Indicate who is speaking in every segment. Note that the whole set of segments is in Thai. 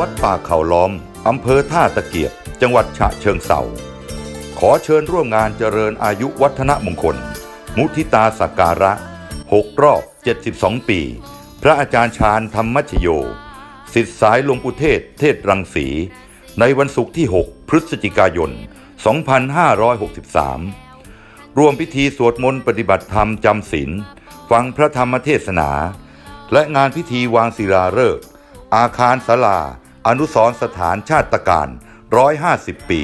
Speaker 1: วัดป่าเขาล้อม อำเภอท่าตะเกียบ จังหวัดฉะเชิงเทราขอเชิญร่วมงานเจริญอายุวัฒนมงคล มุทิตาสักการะ 6 รอบ 72 ปี พระอาจารย์ชาญธรรมชโยสิทธิสายหลวงปู่เทศ เทศรังสี ในวันศุกร์ที่ 6 พฤศจิกายน 2563รวมพิธีสวดมนต์ปฏิบัติธรรมจำศีลฟังพระธรรมเทศนา และงานพิธีวางศิลาฤกษ์อาคารศาลา อนุสรสถานชาติการ 150 ปี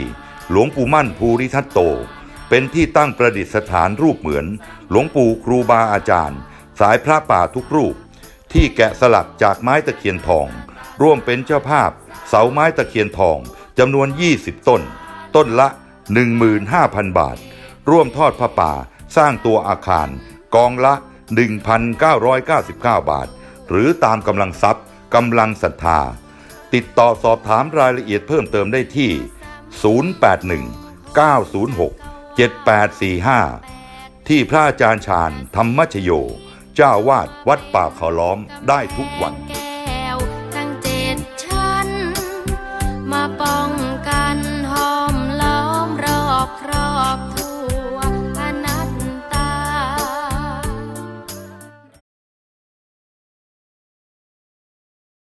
Speaker 1: หลวงปู่มั่นภูริทัตโต เป็นที่ตั้งประดิษฐานรูปเหมือน หลวงปู่ครูบาอาจารย์ สายพระป่าทุกรูป ที่แกะสลักจากไม้ตะเคียนทอง ร่วมเป็นเจ้าภาพ เสาไม้ตะเคียนทองจำนวน 20 ต้น ต้นละ 15,000 บาท ร่วมทอดผ้าป่าสร้างตัวอาคาร กองละ 1,999 บาท หรือตามกำลังทรัพย์กำลังศรัทธา ติดต่อสอบถามรายละเอียดเพิ่มเติมได้ที่ 081-906-7845 ที่พระอาจารย์ชาญธรรมชโย เจ้าวาดวัดป่าเขาล้อมได้ทุกวัน มาปอ